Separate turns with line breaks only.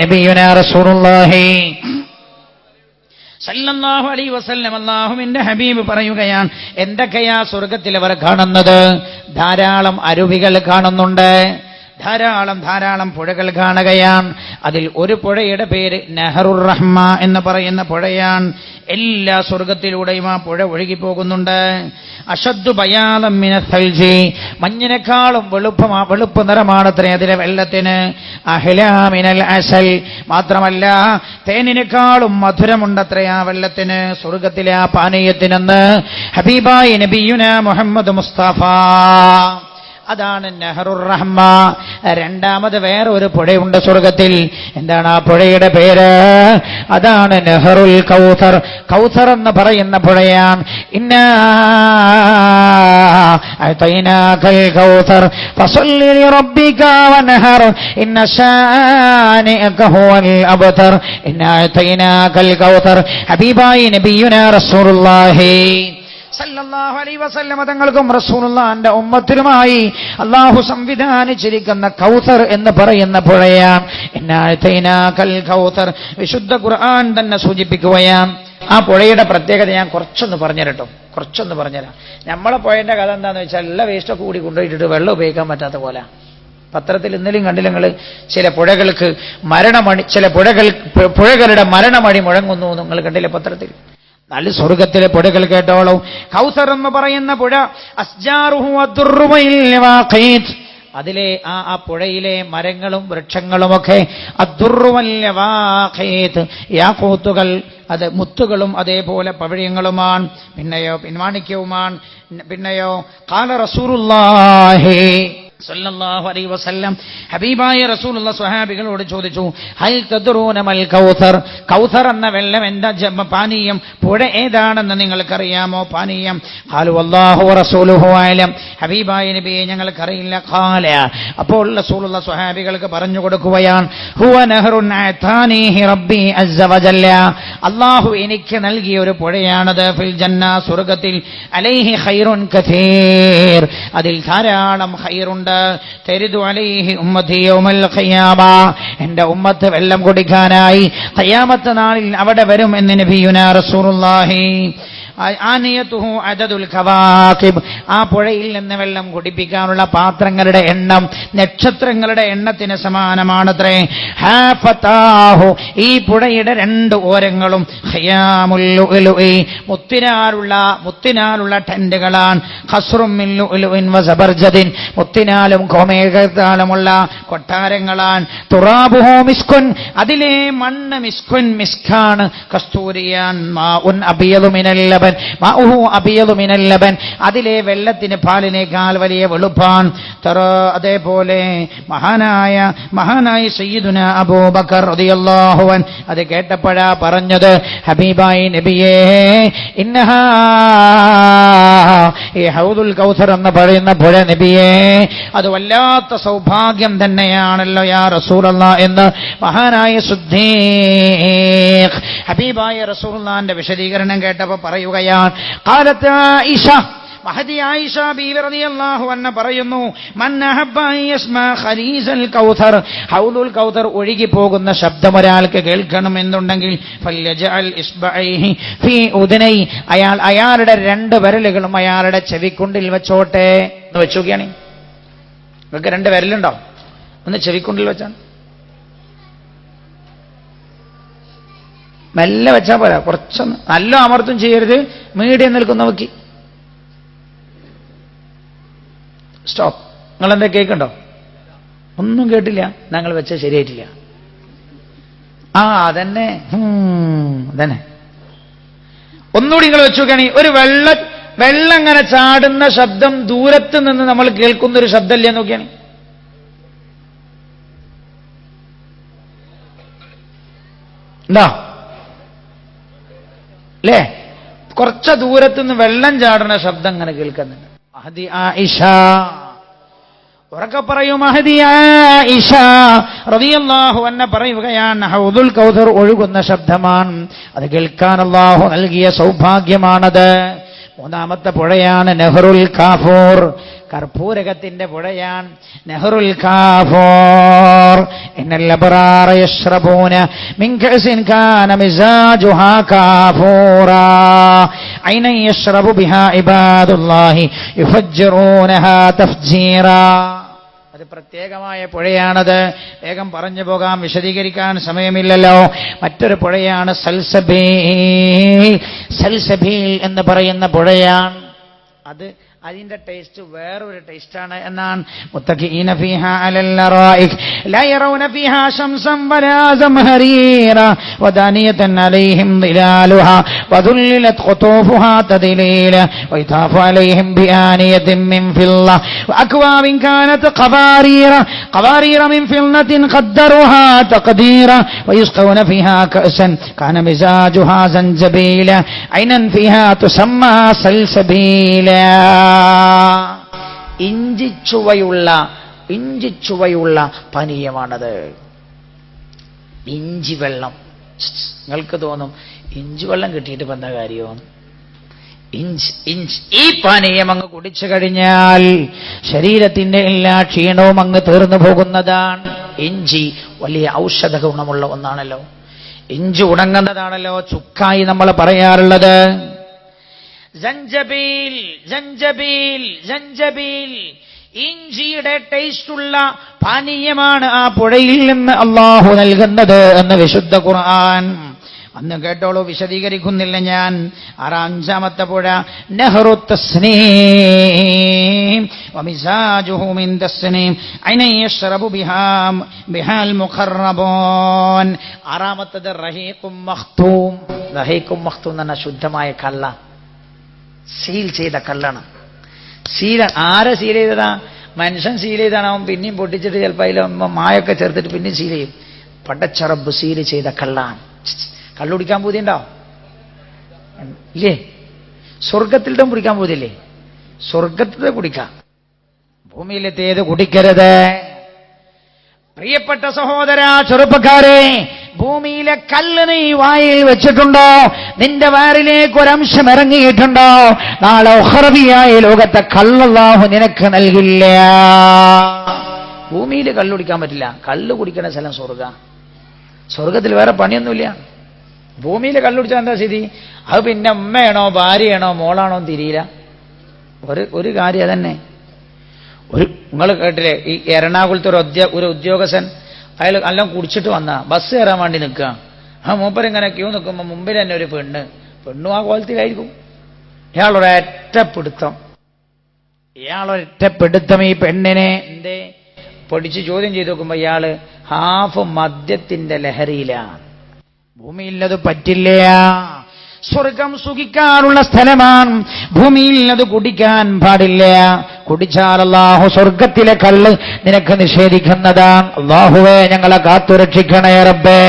നബിയുന റസൂലുള്ളാഹി. സല്ലല്ലാഹു അലൈഹി വസല്ലം അല്ലാഹുവിന്റെ ഹബീബ് പറയുകയാണ് എന്തൊക്കെയാ സ്വർഗത്തിൽ അവർ കാണുന്നത്? ധാരാളം അരുവികൾ കാണുന്നുണ്ട്. ധാരാളം ധാരാളം പുഴകൾ കാണുകയാണ് അതിൽ ഒരു പുഴയുടെ പേര് നെഹറുർ റഹ്മ എന്ന് പറയുന്ന പുഴയാണ്. എല്ലാ സ്വർഗത്തിലൂടെയും ആ പുഴ ഒഴുകിപ്പോകുന്നുണ്ട്. അഷദ്ദു ബയാലം മിന സൽജി. മഞ്ഞിനേക്കാളും വെളുപ്പമാ വെളുപ്പ് നിറമാണത്രേ അതിലെ വെള്ളത്തിന്. അഹിലാമിനൽ അസൽ. മാത്രമല്ല തേനിനേക്കാളും മധുരമുണ്ടത്രേ ആ വെള്ളത്തിന്. സ്വർഗത്തിലെ ആ പാനീയത്തിനെന്ന് ഹബീബായി നബിയുന മുഹമ്മദ് മുസ്തഫ. അതാണ് നെഹ്റു റഹ്മ രണ്ടാമത് വേറെ ഒരു പുഴയുണ്ട് സ്വർഗത്തിൽ. എന്താണ് ആ പുഴയുടെ പേര്? അതാണ് നെഹ്റുൽ കൗസർ. കൗസർ എന്ന് പറയുന്ന പുഴയാണ്. ഇന്ന കൗസർ. ഇന്ന ഇന്ന കൗസർ. ഹബീബായി നബിയുനാ വസല്ലമ തങ്ങൾക്കും റസൂലുള്ളാന്റെ ഉമ്മത്തിനുമായി അള്ളാഹു സംവിധാനിച്ചിരിക്കുന്ന കൗസർ എന്ന് പറയുന്ന പുഴയാം. കൗസർ വിശുദ്ധ ഖുർആൻ തന്നെ സൂചിപ്പിക്കുകയാണ്. ആ പുഴയുടെ പ്രത്യേകത ഞാൻ കുറച്ചൊന്ന് പറഞ്ഞുതരട്ടോ. കുറച്ചൊന്ന് പറഞ്ഞുതരാം. നമ്മളെ പുഴയുടെ കഥ എന്താണെന്ന് വെച്ചാൽ എല്ലാ വേസ്റ്റൊക്കെ കൂടി കൊണ്ടുപോയിട്ടിട്ട് വെള്ളം ഉപയോഗിക്കാൻ പറ്റാത്ത പോലെ. പത്രത്തിൽ ഇന്നലെയും കണ്ടില്ല നിങ്ങൾ ചില പുഴകൾക്ക് മരണമണി ചില പുഴകൾ പുഴകളുടെ മരണമണി മുഴങ്ങുന്നു നിങ്ങൾ കണ്ടില്ല പത്രത്തിൽ? നല്ല സ്വർഗത്തിലെ പുഴകൾ കേട്ടോളൂ കൗസർ എന്ന് പറയുന്ന പുഴ. അതിലെ ആ ആ പുഴയിലെ മരങ്ങളും വൃക്ഷങ്ങളുമൊക്കെ. യാഖൂത്തുകൾ അത് മുത്തുകളും അതേപോലെ പവിഴങ്ങളുമാണ് പിന്നെയോ പിൻമാണിക്യവുമാണ് പിന്നെയോ കാല റസൂറുല്ലാഹി സല്ലല്ലാഹു അലൈഹി വസല്ലം ഹബീബായ റസൂലുള്ള സ്വഹാബികളോട് ചോദിച്ചു ഹൽ തദ്റൂന കൗസർ? കൗസർ എന്ന വെള്ളം എന്താ പാനീയം? പുഴ ഏതാണെന്ന് നിങ്ങൾക്കറിയാമോ പാനീയം? ഖാലു വല്ലാഹു റസൂലുഹു അലം. ഹബീബായ നബിയെ ഞങ്ങൾക്കറിയില്ല. ഖാല. അപ്പോൾ റസൂലുള്ള സ്വഹാബികൾക്ക് പറഞ്ഞു കൊടുക്കുകയാണ് ഹുവ നഹറുൻ അതാനീഹി റബ്ബി അസ്സ അല്ലാഹു എനിക്ക് നൽകിയ ഒരു പുഴയാണത്. ഫിൽ ജന്ന സ്വർഗത്തിൽ അലൈഹി ഖൈറുൻ കഥീർ അതിൽ ധാരാളം ഖൈറുണ്ട്. തെരിതു അലൈഹി ഉമ്മത്തി വെള്ളം കുടിക്കാനായി ഖിയാമത്ത് നാളിൽ അവിടെ വരും എന്ന് നബിയുന റസൂലുള്ളാഹി. ആ പുഴയിൽ നിന്ന് വെള്ളം കുടിപ്പിക്കാനുള്ള പാത്രങ്ങളുടെ എണ്ണം നക്ഷത്രങ്ങളുടെ എണ്ണത്തിന് സമാനമാണത്രേ. ഹാഫത്താഹു ഈ പുഴയുടെ രണ്ട് ഓരങ്ങളും മുത്തിനാലുള്ള മുത്തിനാലുള്ള ടെന്റുകളാണ്. ഖസ്റും മിൻ ലുഅ്ലുഇൻ വസബർജദിൻ മുത്തിനാലും കോമേകാലുമുള്ള കൊട്ടാരങ്ങളാണ്. തുറാബുഹോ മിസ്കുൻ. അതിലെ മണ്ണ് മിസ്കുൻ മിസ്കാണ്. കസ്തൂരിയാൻ മാ ഉൻ മിനൽ അതിലെ വെള്ളത്തിന് പാലിനേക്കാൾ വലിയ വെളുപ്പാൻ അതേപോലെ മഹാനായ മഹാനായ സയ്യിദുന അബൂബക്കർ റളിയല്ലാഹു അൻ അത് കേട്ടപ്പോഴാ പറഞ്ഞത് ഹബീബായി നബിയേ ഇന്നഹാ ഈ ഹൗദുൽ കൗസർ എന്ന് പറയുന്ന പുഴ നബിയേ അത് വല്ലാത്ത സൗഭാഗ്യം തന്നെയാണല്ലോ യാ റസൂലല്ല എന്ന് മഹാനായ സുദ്ദീഖ് ഹബീബായ റസൂലുള്ളാന്റെ വിശദീകരണം കേട്ടപ്പോ പറയുകയാണ് കാലത്ത് ഈശ മഹദി ആയിഷ ബീവറതി റളിയല്ലാഹു അൻഹ പറയുന്നു ഖലീസൽ കൗസർ ഹൗലുൽ കൗസർ ഒഴുകി പോകുന്ന ശബ്ദം ഒരാൾക്ക് കേൾക്കണം എന്നുണ്ടെങ്കിൽ അയാൾ അയാളുടെ രണ്ട് വിരലുകളും അയാളുടെ ചെവിക്കുണ്ടിൽ വെച്ചോട്ടെ എന്ന് വെച്ചോക്കിയാണ് നിങ്ങൾക്ക് രണ്ട് വിരലുണ്ടോ? ഒന്ന് ചെവിക്കുണ്ടിൽ വെച്ചാണ്. മെല്ലെ വെച്ചാൽ പോരാ കുറച്ചൊന്ന്. നല്ല അമർത്തും ചെയ്യരുത് മീഡിയം നിൽക്കുന്ന നോക്കി. സ്റ്റോപ്പ് നിങ്ങൾ എന്താ കേൾക്കണ്ടോ? ഒന്നും കേട്ടില്ല. ഞങ്ങൾ വെച്ച ശരിയായിട്ടില്ല. ആ അതന്നെ. അതന്നെ. ഒന്നുകൂടി നിങ്ങൾ വെച്ചു നോക്കുകയാണെങ്കിൽ ഒരു വെള്ള വെള്ളം അങ്ങനെ ചാടുന്ന ശബ്ദം ദൂരത്ത് നിന്ന് നമ്മൾ കേൾക്കുന്ന ഒരു ശബ്ദമല്ല നോക്കിയാണ് എന്താ? അല്ലേ? കുറച്ച ദൂരത്തുനിന്ന് വെള്ളം ചാടുന്ന ശബ്ദം അങ്ങനെ കേൾക്കുന്നുണ്ട്. ആ ഉറക്കെ പറയൂ മഹദിയാഹു എന്നെ പറയുകയാണ് ഹൗദുൽ കൗസർ ഒഴുകുന്ന ശബ്ദമാണ്. അത് കേൾക്കാൻ അള്ളാഹു നൽകിയ സൗഭാഗ്യമാണത്. മൂന്നാമത്തെ പുഴയാണ് നെഹ്റുൽ കാഫൂർ. കർപ്പൂരകത്തിന്റെ പുഴയാണ് നെഹ്റുൽ കാഫോർ. അത് പ്രത്യേകമായ പുഴയാണത്. വേഗം പറഞ്ഞു പോകാം വിശദീകരിക്കാൻ സമയമില്ലല്ലോ. മറ്റൊരു പുഴയാണ് സൽസബീൽ. സൽസബീൽ എന്ന് പറയുന്ന പുഴയാണ്. അത് അതിന്റെ ടേസ്റ്റ് വേറൊരു ടേസ്റ്റാണ് എന്നാണ് മുത്തഖീന ഫീഹ അലൽ ലറായിക് ലാ യറൗന ഫീഹ ശംസം വലാ സംഹരീറ വദാനിയതൻ അലൈഹിം ظلالها وذللت قطوفها تذليلا ويطاف عليهم بآنية من فضة وأكواب كانت قوارير قوارير من فضة قدروها تقديرا ويسقون فيها كأسا كان مزاجها زنجبيلا عينا فيها تسمى سلسبيلا ഇഞ്ചിച്ചുവയുള്ള ഇഞ്ചിച്ചുവയുള്ള പാനീയമാണത്. ഇഞ്ചി വെള്ളം. നിങ്ങൾക്ക് തോന്നും ഇഞ്ചി വെള്ളം കിട്ടിയിട്ട് വന്ന എന്താ കാര്യമാണ് ഇഞ്ച് ഇഞ്ച്. ഈ പാനീയം അങ്ങ് കുടിച്ചു കഴിഞ്ഞാൽ ശരീരത്തിന്റെ എല്ലാ ക്ഷീണവും അങ്ങ് തീർന്നു പോകുന്നതാണ്. ഇഞ്ചി വലിയ ഔഷധ ഗുണമുള്ള ഒന്നാണല്ലോ. ഇഞ്ചി ഉണങ്ങുന്നതാണല്ലോ ചുക്കായി നമ്മൾ പറയാറുള്ളത്. ജഞ്ചബീൽ ജഞ്ചബീൽ ജഞ്ചബീൽ. ഇഞ്ചിയുടെ ടേസ്റ്റുള്ള പാനീയമാണ് ആ പുഴയിൽ നിന്ന് അള്ളാഹു നൽകുന്നത് എന്ന് വിശുദ്ധ ഖുർആൻ. അന്ന് കേട്ടോളൂ വിശദീകരിക്കുന്നില്ല ഞാൻ. ആറാഞ്ചാമത്തെ പുഴ നെഹ്റു ആറാമത്തത് റഹീഖും റഹീഖും മഖ്തൂം എന്ന ശുദ്ധമായ കള്ള. സീൽ ചെയ്ത കല്ലാണ് സീൽ ആരെ സീൽ ചെയ്തതാ? മനുഷ്യൻ സീൽ ചെയ്താണ് അവൻ പിന്നെയും പൊട്ടിച്ചിട്ട് ചിലപ്പോൾ അതിൽ മായൊക്കെ ചേർത്തിട്ട് പിന്നെയും സീൽ ചെയ്യും. പടച്ചറബ് സീൽ ചെയ്ത കള്ളാണ് കള്ളുടിക്കാൻ പൂതിയുണ്ടോ? ഇല്ലേ? സ്വർഗത്തിലിടം കുടിക്കാൻ പോതില്ലേ സ്വർഗത്തിലെ കുടിക്കാം. ഭൂമിയിലെത്തിയത് കുടിക്കരുത്. പ്രിയപ്പെട്ട സഹോദര ചെറുപ്പക്കാരെ ഭൂമിയിലെ കല്ല് നീ വായിൽ വെച്ചിട്ടുണ്ടോ? നിന്റെ വാരിലേക്ക് ഒരംശം ഇറങ്ങിയിട്ടുണ്ടോ നാളെ ഒഹറബിയായ ലോകത്തെ കള്ളല്ലാഹു നിനക്ക് നൽകില്ല. ഭൂമിയിൽ കള്ളു കുടിക്കാൻ പറ്റില്ല. കള്ളു കുടിക്കണ സ്ഥലം സ്വർഗ. സ്വർഗത്തിൽ വേറെ പണിയൊന്നുമില്ല. ഭൂമിയിൽ കള്ളുടിച്ചാൽ എന്താ സ്ഥിതി? അത് പിന്നെ ഉമ്മയാണോ ഭാര്യയാണോ മോളാണോ തിരിയില്ല. ഒരു ഒരു കാര്യം തന്നെ ഒരു നിങ്ങൾ കേട്ടില്ലേ? ഈ എറണാകുളത്ത് ഒരു ഉദ്യോഗസ്ഥൻ അയാൾ എല്ലാം കുടിച്ചിട്ട് വന്നാ. ബസ് കയറാൻ വേണ്ടി നിൽക്കുക. ആ മൂപ്പരിങ്ങനെ ക്യൂ നിൽക്കുമ്പോൾ മുമ്പിൽ തന്നെ ഒരു പെണ്ണ്. പെണ്ണും ആ കോലത്തിലായിരിക്കും. ഇയാളൊരൊറ്റപ്പിടുത്തം ഇയാളൊരൊറ്റപ്പിടുത്തം ഈ പെണ്ണിനെ എന്തേ പൊടിച്ച് ചോദ്യം ചെയ്ത് നോക്കുമ്പോൾ ഇയാൾ ഹാഫ് മദ്യത്തിന്റെ ലഹരിയിലാണ് ഭൂമിയില്ലത് പറ്റില്ല സ്വർഗം സുഖിക്കാനുള്ള സ്ഥലമാണ് ഭൂമിയിൽ അത് കുടിക്കാൻ പാടില്ല കുടിച്ചാൽ അള്ളാഹു സ്വർഗത്തിലെ കള്ള് നിനക്ക് നിഷേധിക്കുന്നതാണ്. അള്ളാഹുവെ ഞങ്ങളെ കാത്തുരക്ഷിക്കണേ റബ്ബേ.